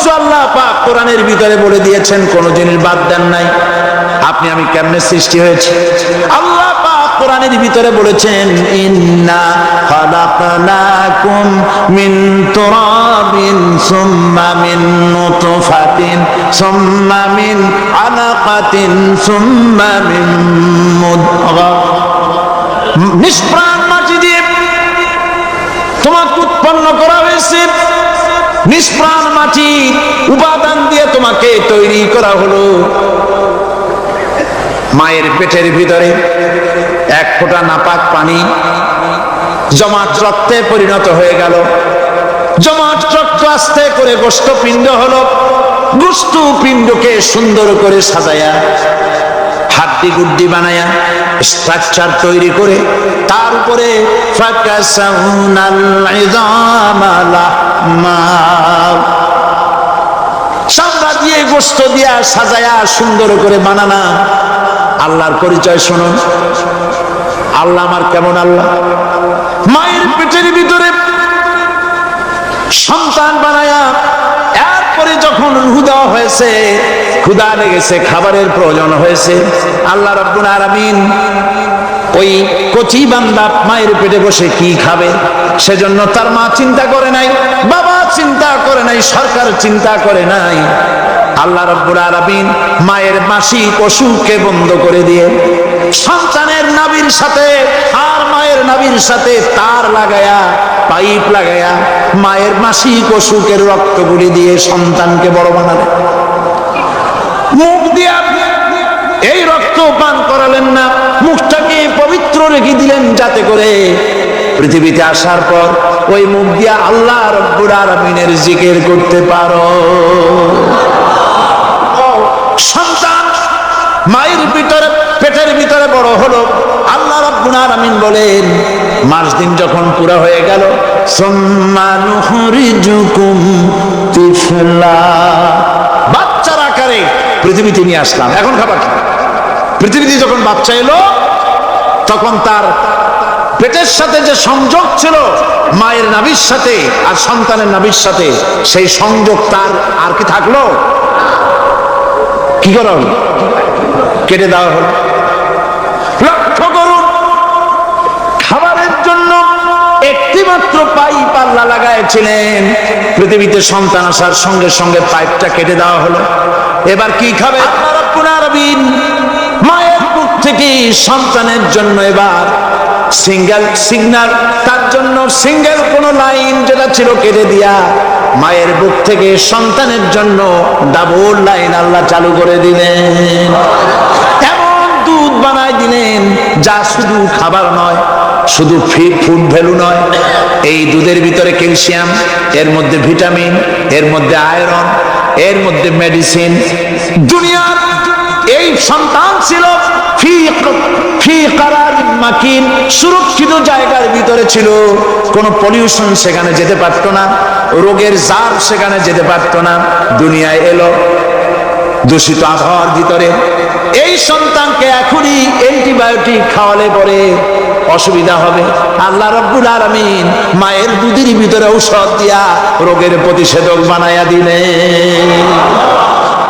কিছু আল্লাহ পাক কোরআনের ভিতরে বলে দিয়েছেন, কোন জিনিস বাদ দেন নাই। আপনি আমি কেমনে সৃষ্টি হয়েছে? আল্লাহ পাক কোরআনের ভিতরে বলেছেন, ইন্না খালাকনাকুম মিন তুরাবিন সুম্মা মিন নুতফাতিন সুম্মা মিন আলাকাতিন সুম্মা মিন মুদগা। নিষ্প্রাণ মাটি দিয়ে তোমাকে উৎপন্ন করা নিষ্প্রাণ মাটি উপাদান দিয়ে তোমাকে তৈরি করা হলো। মায়ের পেটের ভিতরে এক ফোঁটা নাপাক পানি জমাট রক্তে পরিণত হয়ে গেল। জমাট রক্ত আস্তে করে গোষ্ঠ পিণ্ড হলো। গোষ্ঠ পিণ্ডকে সুন্দর করে সাজায়া, হাড্ডি গুড্ডি বানায়া স্ট্রাকচার তৈরি করে, তার উপরে ফাকাসাউনাল লাহমা চামড়া দিয়ে গোস্ত দিয়া সাজায়া সুন্দর করে বানানা। আল্লাহর পরিচয় শুনুন আল্লাহ আমার কেমন আল্লাহ? মায়ের পেটের ভিতরে সন্তান বানায়া এরপরে যখন দেওয়া হয়েছে ক্ষুদা লেগেছে, খাবারের প্রয়োজন হয়েছে। আল্লাহ রব্বুল আলামিন ওই কচি বান্দা মায়ের পেটে বসে কি খাবে? সেজন্য তার মা চিন্তা করে নাই, বাবা চিন্তা করে নাই, সরকার চিন্তা করে নাই। আল্লাহ রব্বুল আলামিন মায়ের মাসিক অসুখকে বন্ধ করে দিয়ে সন্তানের নাবির সাথে আর মায়ের নাবির সাথে তার লাগায়া, পাইপ লাগায়া মায়ের মাসি মাসিক অসুখের রক্তগুলি দিয়ে সন্তানকে বড় বানালেন মুখ দিয়া এই রক্ত পান করালেন না মুখটাকে পবিত্র রেখে দিলেন যাতে করে পৃথিবীতে আসার পর ওই মুখ দিয়া আল্লাহ রব্বুর আরামিনের জিকির করতে পারো। সন্তান, মায়ের ভিতরে, পেটের ভিতরে বড় হলো। আল্লাহ আলামিন বলেন, মাস দিন যখন পুরো হয়ে গেল বাচ্চার আকারে পৃথিবীতে নিয়ে আসলাম। এখন খাবার পৃথিবীতে যখন বাচ্চা এলো তখন তার পেটের সাথে যে সংযোগ ছিল, মায়ের নাভির সাথে আর সন্তানের নাভির সাথে, সেই সংযোগ তার আর কি থাকল? কি করা হলো কেটে দেওয়া হলো। লক্ষ্য করুন, খাবারের জন্য একটিমাত্র পাইপ আল্লাহ লাগাইছিলেন পৃথিবীতে সন্তান আসার সঙ্গে সঙ্গে পাইপটা কেটে দেওয়া হলো। এবার কি খাবে? মায়ের বুক থেকে সন্তানের জন্য এবার সিঙ্গেল সিগনাল, তার জন্য সিঙ্গেল কোন লাইন যেটা ছিল কেটে দিয়া মায়ের বুক থেকে সন্তানের জন্য ডাবল লাইন আল্লাহ চালু করে দিলেন। এমন দুধ বানায় দিলেন, যা শুধু খাবার নয়, শুধু ফুড ভ্যালু নয়। এই দুধের ভিতরে ক্যালসিয়াম, এর মধ্যে ভিটামিন, এর মধ্যে আয়রন, এর মধ্যে মেডিসিন। দুনিয়ার এই সন্তান ছিল সুরক্ষিত জায়গার ভিতরে ছিল। কোনো পলিউশন সেখানে যেতে পারতো না, রোগের জার সেখানে যেতে পারতো না, দুনিয়ায় এলো দূষিত আবহাওয়ার ভিতরে। এই সন্তানকে এখনই অ্যান্টিবায়োটিক খাওয়ালে পরে অসুবিধা হবে। আল্লাহ রব্বুল আলামিন মায়ের দুধের ভিতরে ঔষধ দিয়া রোগের প্রতিষেধক বানাইয়া দিলে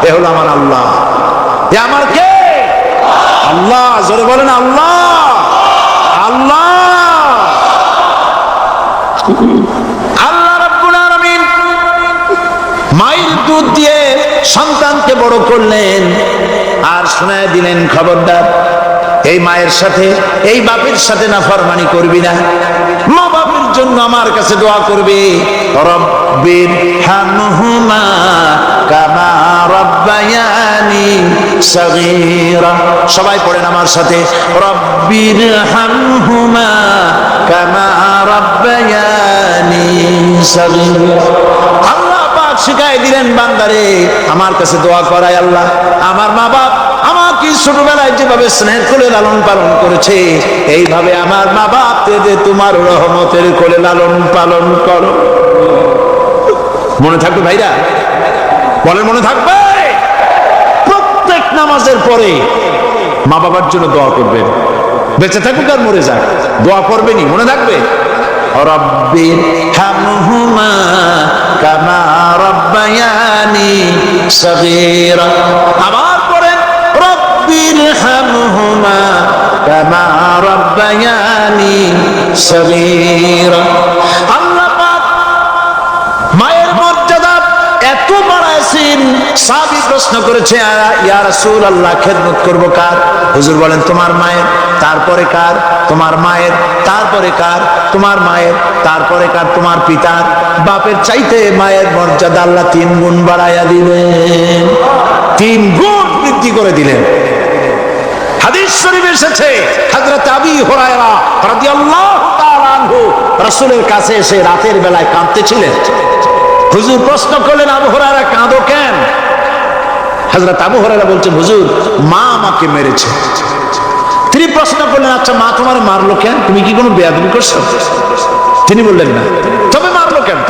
এ হলো আমার আল্লাহ। আমার কে আল্লাহ, জোরে বলেন আল্লাহ। আল্লাহ। আল্লাহ রব্বুল আলামিন মায়ের দুধ দিয়ে সন্তানকে বড় করলেন আর শোনায় দিলেন খবরদার। এই মায়ের সাথে, এই বাপের সাথে না ফরমানি করবি না। মা বাপের জন্য আমার কাছে দোয়া করবে, রব্বির হামহুমা কামা রব্বায়ানি সগীরা। সবাই পড়েন আমার সাথে, রব্বির হামহুমা কামা রব্বায়ানি সগীরা। আল্লাহ পাক শিখাই দিলেন বান্দারে, আমার কাছে দোয়া করায় আল্লাহ, আমার মা বাপ আমাকে আমি ছোটবেলায় যেভাবে স্নেহ করে লালন পালন করেছি, এইভাবে আমার মা বাপ যে তোমার রহমতের করে লালন পালন করো। মনে থাকবে ভাইরা? বলেন, মনে থাকবে? প্রত্যেক নামাজের পরে মা বাবার জন্য দোয়া করবেন বেঁচে থাকুক আর মরে যাক। দোয়া করবেনি মনে থাকবে? রব্বির হামহুমা কামা রব্বায়ানি সগীরা। রব্বায়ানি সগীরা আল্লাহ পাক মায়ের মর্যাদা এত বাড়াইছেন সাবি প্রশ্ন করেছে ইয়া রাসূল আল্লাহ খেদমত করব কার? হুজুর বলেন, তোমার মায়ের, তারপরে কার? তোমার মায়ের, তারপরে কার? তোমার মায়ের, তারপরে কার? তোমার পিতার, বাপের চাইতে মায়ের মর্যাদা আল্লাহ তিন গুণ বাড়াইয়া দিলেন। তিন গুণ বৃদ্ধি করে দিলেন। হাদিস শরীফ এসেছে, হযরত আবি হুরায়রা রাদিয়াল্লাহু তাআলা আনহু রাসূলের কাছে এসে রাতের বেলায় কাঁদতেছিলেন। হুজুর প্রশ্ন করলেন, আবু হুরায়রা, কাঁদো কেন? হযরত আবু হুরায়রা বলছেন, হুজুর, মা আমাকে মেরেছে। তিনি প্রশ্ন করলেন আচ্ছা মা তোমার মারলো কেন? তুমি কি কোনো বেয়াদবি করছ? তিনি বললেন, না। তবে মারলো কেন?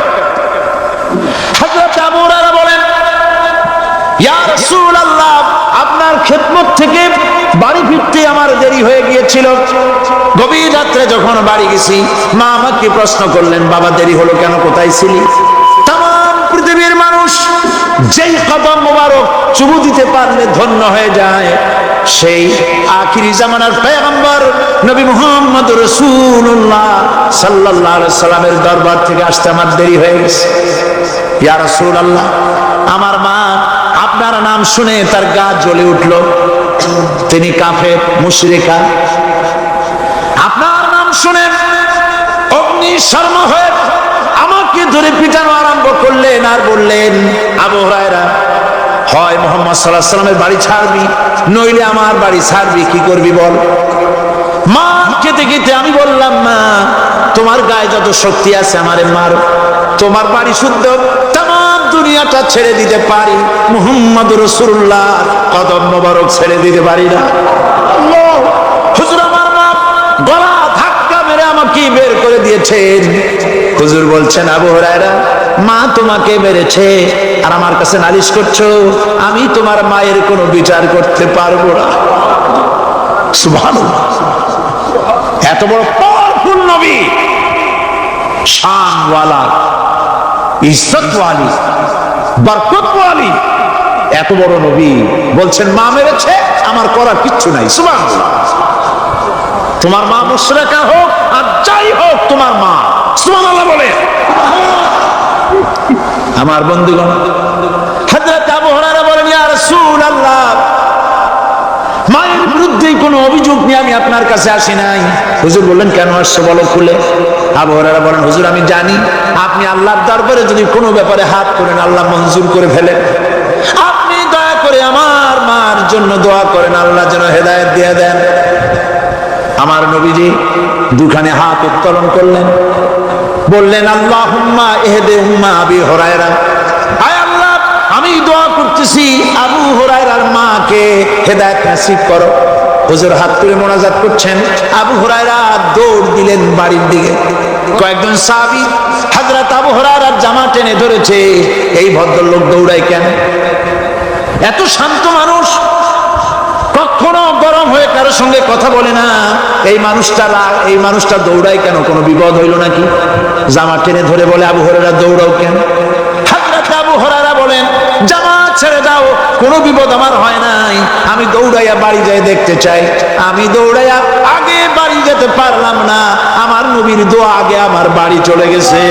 হযরত আবু হুরায়রা বলেন, ইয়া রাসূলুল্লাহ, আপনার খেদমত থেকে বাড়ি ফিরতে আমার দেরি হয়ে গিয়েছিল। গভীর রাত্রে যখন বাড়ি গেছি, মা আমাকে প্রশ্ন করলেন, বাবা, দেরি হলো কেন? কোথায় ছিলি? তাম পৃথিবীর মানুষ যেই কদম মোবারক চুমু দিতে পারলে ধন্য হয়ে যায়। সেই আখিরি জামানার পেগম্বর নবী মোহাম্মদ রসুল্লাহ আলাইহি সাল্লামের দরবার থেকে আসতে আমার দেরি হয়ে গেছে। ইয়া রাসূলুল্লাহ, আমার মা আপনার নাম শুনে তার গা জ্বলে উঠল। তিনি কাফের, মুশরিকা। আপনার নাম শুনে অগ্নি শর্ম হয়ে আমাকে ধরে পিটানো আরম্ভ করলেন আর বললেন, আবু হয় মোহাম্মদ সাল্লাহ সাল্লামের বাড়ি ছাড়বি, নইলে আমার বাড়ি ছাড়বি, কি করবি বল? মা খেতে খেতে আমি বললাম, মা, তোমার গায়ে যত শক্তি আছে আমারে মার, তোমার বাড়ি শুদ্ধ দুনিয়াটা ছেড়ে দিতে পারি। মুহাম্মদ রসুল্লাহ কদম মোবারক ছেড়ে দিতে পারি না। গলা ধাক্কা মেরে আমাকে বের করে হুজুর বলছেন, আবু হুরায়রা, মা তোমাকে মেরেছে আর আমার কাছে নালিশ করছ, আমি তোমার মায়ের কোনো বিচার করতে পারব না। এত বড় পাওয়ারফুল নবী। শানওয়ালা, ইজ্জতওয়ালি। এত বড় নবী বলছেন, মা মেরেছে, আমার করার কিচ্ছু নাই। সুবহানাল্লাহ। তোমার মা মুশরিকা হোক, আর যাই হোক, তোমার মা। সুবহানাল্লাহ বলে আমার বন্ধুগণ, হযরত আবু হুরায়রা বলেন, ইয়া রাসূলুল্লাহ মায়ের বিরুদ্ধে কোনো অভিযোগ নিয়ে আমি আপনার কাছে আসি নাই। হুজুর বললেন, কেন আসছো বলো খুলে? আবু হুরায়রা বলেন, হুজুর, আমি জানি আপনি আল্লাহর দরবারে যদি কোনো ব্যাপারে হাত করেন, আল্লাহ মঞ্জুর করে ফেলেন আপনি দয়া করে আমার মার জন্য দোয়া করেন, আল্লাহ যেন হেদায়ত দিয়ে দেন। আমার নবীজি দুখানে হাত উত্তোলন করলেন। বললেন আল্লাহ হুম্মা এহেদে উম্মা আবি হরায়রা। আমি দোয়া করতেছি আবু হরায়রার মাকে হেদায়েত নসিব করো। হুজুর হাত তুলে মোনাজাত করছেন। আবু হরায়রা দৌড় দিলেন বাড়ির দিকে। কয়েকজন সাহাবী হযরত আবু হরায়রার জামা টেনে ধরেছে। এই ভদ্রলোক দৌড়ায় কেন? এত শান্ত মানুষ। কখনো গরম হয়ে কারোর সঙ্গে কথা বলে না। এই মানুষটা এই মানুষটা দৌড়ায় কেন? কোনো বিপদ হইল নাকি? জামা টেনে ধরে বলে, আবু হরেরা দৌড়াও কেন? হাজরাত আবু হরারা বলেন, জামা ছেড়ে দাও, কোনো বিপদ আমার হয় নাই। আমি দৌড়াইয়া বাড়ি যাই দেখতে চাই। আমি দৌড়াইয়া আগে বাড়ি যেতে পারলাম না। আমার নবীর দোয়া আগে আমার বাড়ি চলে গেছে।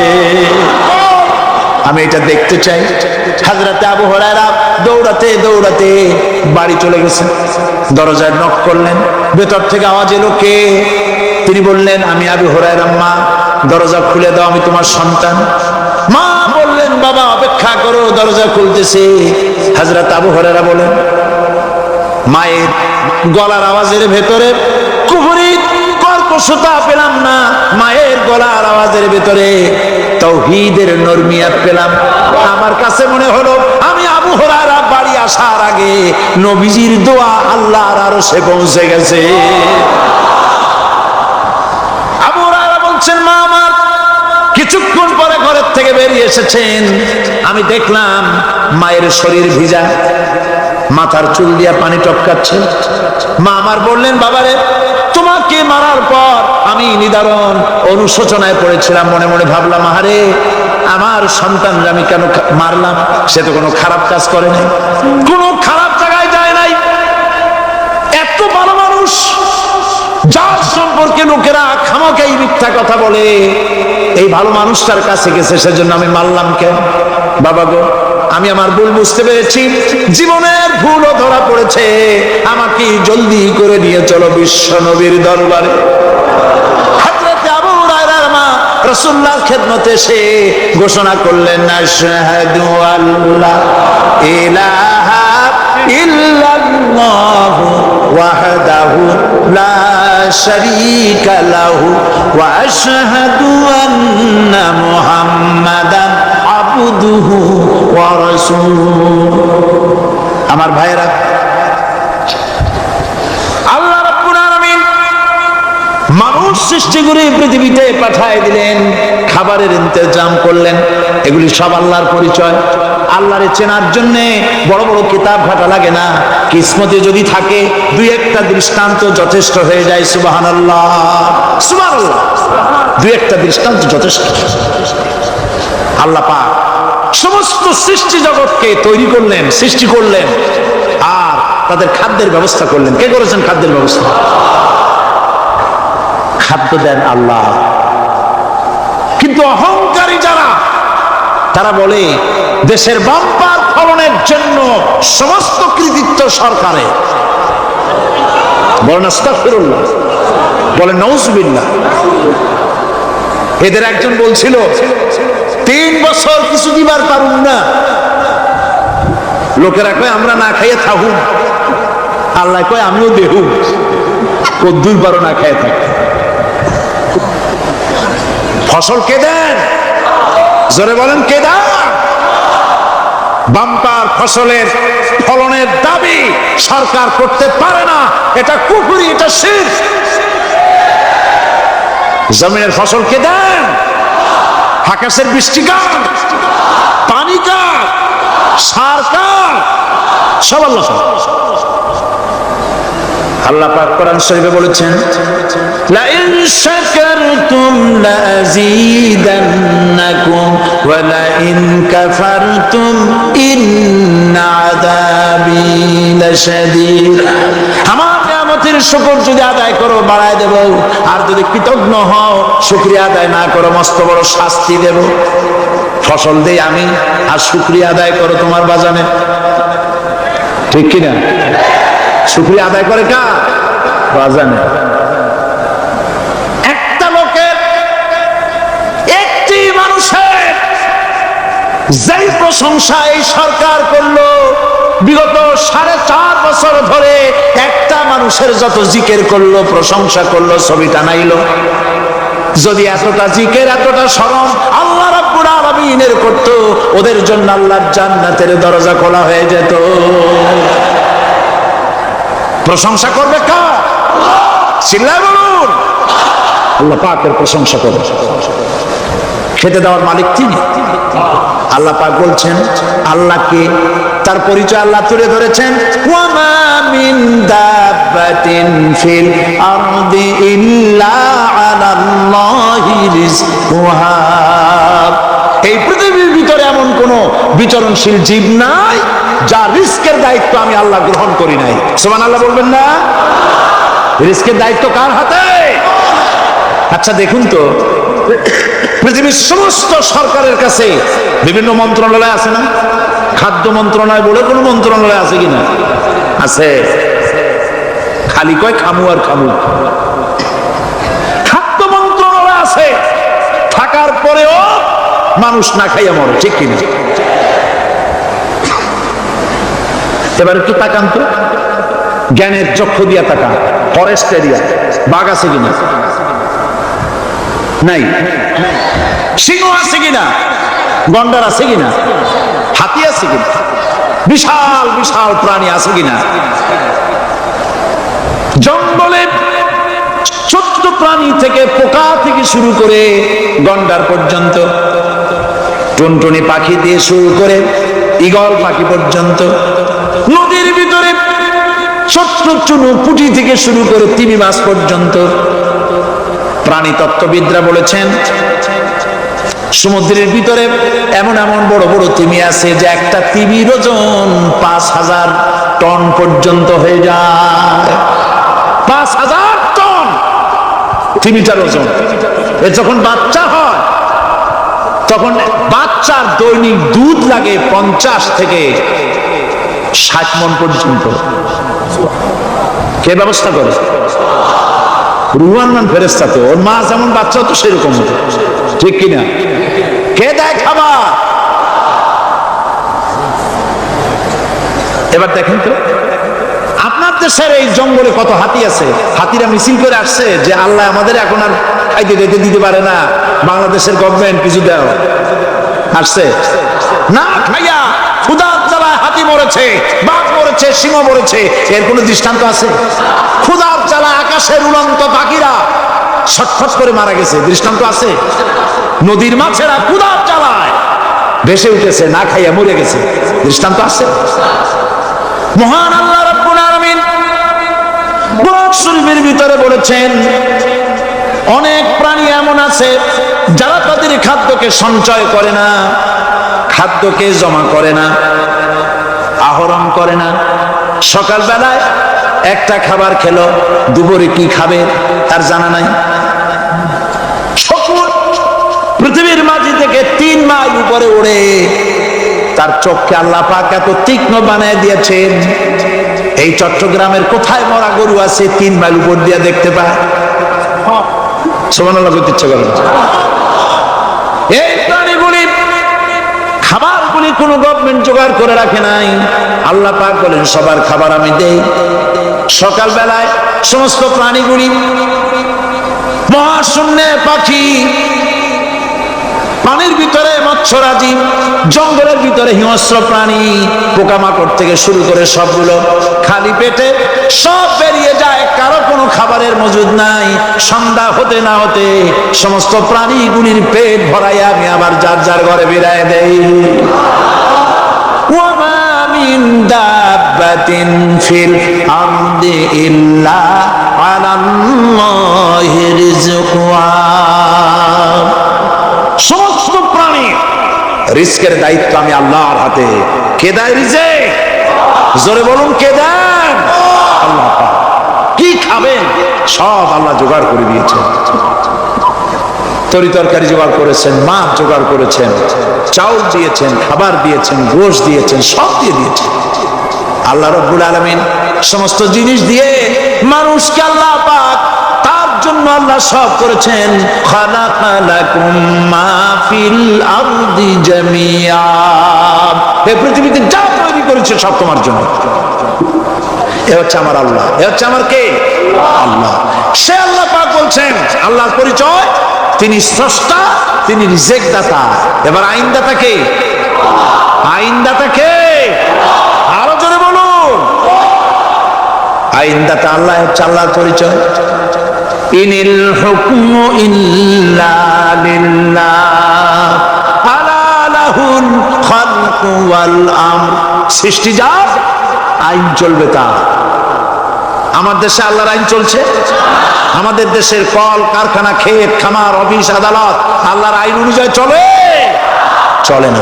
আমি এটা দেখতে চাই। হাজরাতে আবু হরায়রা দৌড়াতে দৌড়াতে বাড়ি চলে গেছে। দরজায় নক করলেন। ভেতর থেকে আওয়াজ এলো, কে? তিনি বললেন, আমি আবু হরায়রা, মা। দরজা খুলে দাও, আমি তোমার সন্তান। মা বললেন বাবা, অপেক্ষা করো, দরজা খুলতেছে। হাজরাত আবু হরায়রা বলেন, মায়ের গলার আওয়াজের ভেতরে কর্কশতা পেলাম না, মায়ের গলার আওয়াজের ভেতরে তৌহিদের নরমিয়াত পেলাম। আমার কাছে মনে হলো, আমি আবু হরারা বাড়ি আসার আগে নবীজির দোয়া আল্লাহর আরও সে পৌঁছে গেছে। হরারা কিছুক্ষণ থেকে বেরিয়ে এসেছেন। আমি দেখলাম মায়ের শরীর ভিজা, মাথার চুল দিয়া পানি টপকাচ্ছে। মা আমার বললেন, বাবারে, তোমাকে মারার পর আমি নিদারণ অনুশোচনায় পড়েছিলাম। মনে মনে ভাবলাম, আহারে, আমার সন্তান আমি কেন মারলাম? সে তো কোনো খারাপ কাজ করে নাই। কোনো খারাপ জায়গায় যায় নাই। এত ভালো মানুষ, যার সম্পর্কে লোকেরা খামাকাই মিথ্যা কথা বলে। এই ভালো মানুষটার কাছে গেছে, সেজন্য আমি মারলাম কেন? বাবা গো, আমি আমার ভুল বুঝতে পেরেছি। জীবনের ভুলও ধরা পড়েছে। আমাকে জলদি করে নিয়ে চলো বিশ্ব নবীর দরবারে। ঘোষণা করলেন, আশহাদু আল্লাহ ইলাহা ইল্লাল্লাহ ওয়াহদাহু লা শারীকা লাহু ওয়া আশহাদু আন্না মুহাম্মাদান আবদুহু ওয়া রাসূলুহু। আমার ভাইয়েরা মানুষ সৃষ্টি করে পৃথিবীতে পাঠায় দিলেন, খাবারের ইন্তজাম করলেন। এগুলি সব আল্লাহর পরিচয়। আল্লাহরে চেনার জন্য বড় বড় কিতাব ঘাটা লাগে না। কিসমতে যদি থাকে, দুই একটা দৃষ্টান্ত যথেষ্ট হয়ে যায় সুবাহান আল্লাহ সুবাহ দুই একটা দৃষ্টান্ত যথেষ্ট। আল্লাহ পাক সমস্ত সৃষ্টি জগৎকে তৈরি করলেন, সৃষ্টি করলেন, আর তাদের খাদ্যের ব্যবস্থা করলেন। কে করেছেন খাদ্যের ব্যবস্থা? খাদ্য দেন আল্লাহ। কিন্তু অহংকারী যারা, তারা বলে, দেশের বাম্পার ফলনের জন্য সমস্ত কৃতিত্ব সরকারের। বলেন, আস্তাগফিরুল্লাহ। বলেন, নউজুবিল্লাহ। এদের একজন বলছিল, তিন বছর কিছু দিবার পারুন না। লোকেরা কয়, আমরা না খাইয়ে থাকুন আল্লাহ কয়, আমিও দেহু কদ্দুর পারো না খাইয়ে থাক। ফসল কে দেন? জোরে বলেন, কে দেন? বাম্পার ফসলের ফলনের দাবি সরকার করতে পারে না। এটা কুকুরি, এটা শীত জমিনের ফসল কে দেন? আকাশের বৃষ্টি কার পানি কার সার কার সব। আল্লাহ আল্লাহ পাক কোরআন শরীফে বলেছেন লা ইন শাকারতুম লা আযীদান্নাকুম ওয়া লা ইন কাফারতুম ইন্না আযাবি লাশাদীদ। আমার নিয়ামতের শুকর যদি আদায় করো, বাড়ায় দেব। আর যদি কৃতজ্ঞ হও, শুকরিয়া আদায় না করো, মস্ত বড় শাস্তি দেব। ফসল দেই আমি, আর শুকরিয়া আদায় করো তোমার বাজানে। ঠিক কিনা? শুক্রিয়া আদায় করে কা বাজানে। একটা লোকের একটি মানুষের যেই প্রশংসা এই সরকার করল, বিগত সাড়ে চার বছর ধরে একটা মানুষের যত জিকের করল, প্রশংসা করল ছবি টানাইলো যদি এতটা জিকের, এতটা স্মরণ আল্লাহ রাব্বুল আলামিনের করত, ওদের জন্য আল্লাহর জান্নাতের দরজা খোলা হয়ে যেত। প্রশংসা করবে কার? চিল্লায় বলুন। আল্লাহ পাকের প্রশংসা করবে। খেতে দেওয়ার মালিক তিনি। আল্লাহ পাক বলছেন, আল্লাহকে তার পরিচয় আল্লাহ তুলে ধরেছেন। ওয়ামা মিন দাব্বাতিন ফিল আরদি ইল্লা আলাল্লাহি রিজকুহা। এই পৃথিবীর ভিতরে এমন কোন বিচরণশীল জীব নাই। যা রিস্কের দায়িত্ব আমি আল্লাহ গ্রহণ করি নাই। সোমান আল্লাহ বলবেন না? রিস্কের দায়িত্ব কার হাতে? আচ্ছা দেখুন তো। পৃথিবীর সমস্ত সরকারের কাছে বিভিন্ন মন্ত্রণালয় আছে না? খাদ্য মন্ত্রণালয় বলে কোনো মন্ত্রণালয় আছে কিনা আছে। খালি কয় খামু আর খামু। খাদ্য মন্ত্রণালয় আছে। থাকার পরেও মানুষ না খাইয়া মরে, ঠিক কিনা? এবার একটু তাকান তো। জ্ঞানের চক্ষু দিয়া তাকান। Forest area. বাঘ আছে কিনা? নাই। সিংহ আছে কিনা? গন্ডার আছে কিনা? হাতি আছে কিনা? বিশাল বিশাল প্রাণী আছে কিনা? জঙ্গলে ছোট্ট প্রাণী থেকে পোকা থেকে শুরু করে গন্ডার পর্যন্ত, টুনটুনি পাখি দিয়ে শুরু করে ইগল পাখি পর্যন্ত নদীর ভিতরে ছোট্ট চুনু পুটি থেকে শুরু করে তিমি মাছ পর্যন্ত। প্রাণী তত্ত্ববিদরা বলেছেন, সমুদ্রের ভিতরে এমন এমন বড় বড় তিমি আছে যে একটা তিমির ওজন পাঁচ হাজার টন পর্যন্ত হয়ে যায়। পাঁচ হাজার টন তিমিটার ওজন। এ যখন বাচ্চা হয়, তখন বাচ্চার দৈনিক দুধ লাগে পঞ্চাশ থেকে ষাট মন পর্যন্ত। কে ব্যবস্থা করে? রুহান ফেরেস্তা তো, ওর মা যেমন বাচ্চা তো সেরকম ঠিক কিনা? কে দেয় খাবার? এবার দেখেন তো, আপনার দেশের এই জঙ্গলে কত হাতি আছে? হাতিরা মিছিল করে আসছে যে আল্লাহ আমাদের এখন আর খাইতে দিতে দিতে পারে না। বাংলাদেশের গভর্নমেন্ট কিছু দেও। আসছে? না খাইয়া ক্ষুদার জ্বালায় হাতি মরেছে, বাঘ মরেছে, সিংহ মরেছে, এর কোনো দৃষ্টান্ত আছে? ক্ষুদার জ্বালায় আকাশের উড়ন্ত পাখিরা ছটফট করে মারা গেছে, দৃষ্টান্ত আছে? নদীর মাছেরা ক্ষুদার জ্বালায় ভেসে উঠেছে, না খাইয়া মরে গেছে, দৃষ্টান্ত আছে? মহান আল্লাহ রাব্বুল আলামিন কোরআন শরীফের ভিতরে বলেছেন, অনেক প্রাণী এমন আছে যারা তাদের খাদ্যকে সঞ্চয় করে না। খাদ্যকে জমা করে না, আহরণ করে না। সকালবেলায় একটা খাবার খেলো, দুপুরে কি খাবে তার জানা নাই। পৃথিবীর মাঝি থেকে তিন মাইল উপরে উড়ে তার চোখকে আল্লাহ পাক এত তীক্ষ্ণ বানিয়ে দিয়েছেন এই চট্টগ্রামের কোথায় মরা গরু আছে তিন মাইল উপর দিয়ে দেখতে পায় সমান আল্লাহ করতে ইচ্ছে করে। এই কোনো গভর্নমেন্ট জোগাড় করে রাখে নাই। আল্লাহ পাক বলেন, সবার খাবার আমি দেই। সকালবেলায় সমস্ত প্রাণীগুলি মহাশূন্যে পাখি পানির ভিতরে মৎস্যরাজি জঙ্গলের ভিতরে হিংস্র প্রাণী পোকামাকড় থেকে শুরু করে সবগুলো খালি পেটে সব বেরিয়ে যায় কারো কোনো খাবারের মজুদ নাই সন্ধ্যা হতে না হতে সমস্ত প্রাণীগুলির পেট ভরাইয়া আমি আবার যার যার ঘরে বেড়ায় দেই وما من دابة في الأرض إلا على الله رزقها সমস্ত প্রাণী রিস্কের দায়িত্ব আমি আল্লাহর হাতে। কে দেয় রিজেক? জোরে বলুন, কে দেন? আল্লাহ কি খাবেন? সব আল্লাহ জোগাড় করে দিয়েছেন। তরি জোগাড় করেছেন, মাছ জোগাড় করেছেন, চাউল দিয়েছেন, খাবার দিয়েছেন, গোশ দিয়েছেন, সব দিয়ে দিয়েছেন। আল্লাহ রব্বুল আলমিন সমস্ত জিনিস দিয়ে মানুষকে আল্লাহ জন্য আল্লাহ সব করেছেন। পৃথিবীতে যা তৈরি করেছে সব তোমার জন্য। এ হচ্ছে আমার আল্লাহ। এ হচ্ছে আমার কে? আল্লাহ। সে আল্লাহ পাক বলছেন, আল্লাহর পরিচয়, তিনি স্রষ্টা, তিনি রিজেক দাতা এবার আইনদাতা কে? আইনদাতা কে? আরও জোরে বলুন। আইনদাতা আল্লাহ হচ্ছে আল্লাহর পরিচয়। খালকু ওয়াল আমর। সৃষ্টি যার, আইন চলবে তার। আমার দেশে আল্লাহর আইন চলছে? আমাদের দেশের কল, কারখানা, ক্ষেত, খামার, অফিস, আদালত, আল্লাহর আইন অনুযায়ী চলে। চলে না।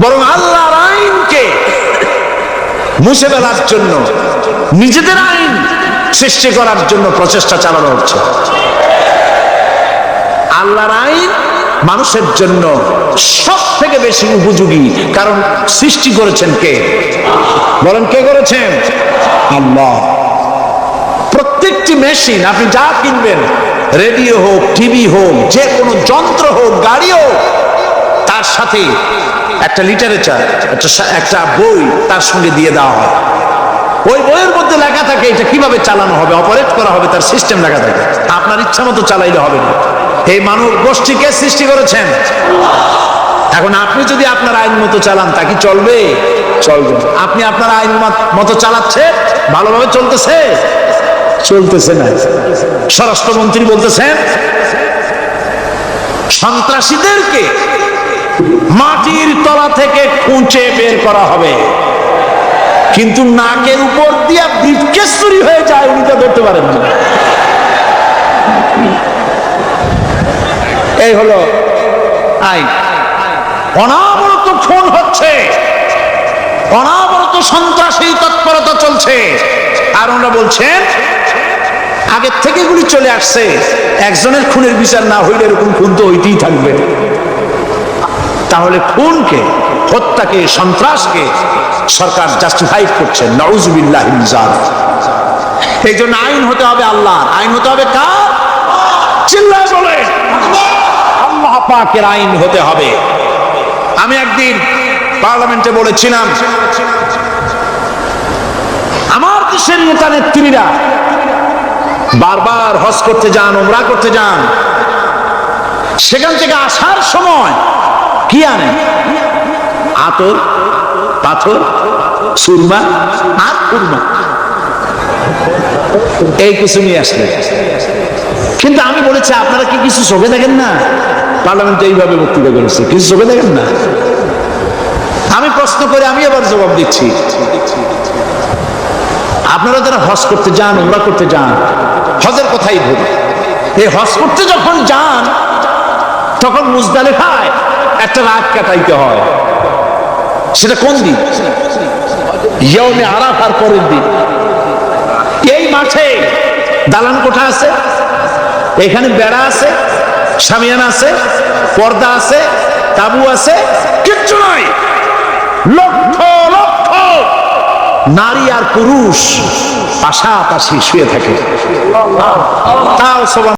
বরং আল্লাহর আইনকে মুছে ফেলার জন্য নিজেদের আইন সৃষ্টি করার জন্য প্রচেষ্টা চালানো হচ্ছে। আল্লাহর আইন মানুষের জন্য সব থেকে বেশি উপযোগী। কারণ সৃষ্টি করেছেন কে? বলেন কে করেছেন? আল্লাহ। প্রত্যেকটি মেশিন, আপনি যা কিনবেন, রেডিও হোক, টিভি হোক যে কোনো যন্ত্র হোক, গাড়ি হোক, তার সাথে একটা লিটারেচার, একটা একটা বই তার সঙ্গে দিয়ে দেওয়া হয়। ওই বইয়ের মধ্যে লেখা থাকে এটা কীভাবে চালানো হবে অপারেট করা হবে, তার সিস্টেম লেখা থাকে। আপনার ইচ্ছা মতো চালাইলে হবে না। এই মানব গোষ্ঠীকে সৃষ্টি করেছেন? এখন আপনি যদি আপনার আইন মতো চালান, তা কি চলবে? চলবে আপনি আপনার আইন মতো চালাচ্ছেন ভালোভাবে চলতেছে? চলতেছে না। স্বরাষ্ট্রমন্ত্রী বলতেছেন, সন্ত্রাসীদেরকে মাটির তলা থেকে খুঁচে বের করা হবে। কিন্তু নাকের উপর দিয়া ব্রিফকেস হয়ে যায়, উনি তা ধরতে পারেন না। এই হলো আইন। অনাবরত খুন হচ্ছে। অনাবরত সন্ত্রাসী তৎপরতা চলছে। আর ওনারা বলছেন, আগের থেকে এগুলি চলে আসছে। একজনের খুনের বিচার না হইলে এরকম খুন তো হইতেই থাকবে। তাহলে খুনকে হত্যাকে, সন্ত্রাসকে সরকার জাস্টিফাই করছে। নউজুবিল্লাহ এই জন্য আইন হতে হবে আল্লাহ। আইন হতে হবে কার? চিল্লায় বলে আল্লাহ পাকের আইন হতে হবে। আমি একদিন পার্লামেন্টে বলেছিলাম, আমার দেশের নেতা নেত্রীরা বারবার হজ করতে যান ওমরা করতে যান, সেখান থেকে আসার সময় কি আনে? আতর, পাথর, সুরমা আর কুরমা। এই কিছু নিয়ে আসলে কিন্তু আমি বলেছি, আপনারা কি কিছু চোখে দেখেন না? পার্লামেন্টে এইভাবে বক্তৃতা করেছে। কিছু চোখে দেখেন না? আমি প্রশ্ন করে আমি আবার জবাব দিচ্ছি। আপনারা যারা হজ করতে যান ওমরা করতে যান, হজের কথাই ধরি এই হজ করতে যখন যান, তখন মুজদালেফায় একটা রাত কাটাইতে হয়। সেটা কোন দিন? ইয়মে আরাফার পরের দিন। এই মাঠে দালান কোঠা আছে, এখানে বেড়া আছে আছে, পর্দা আছে, তাবু আছে, কিচ্ছু নাই। লক্ষ লক্ষ নারী আর পুরুষ পাশাপাশি শুয়ে থাকে। তাও সবার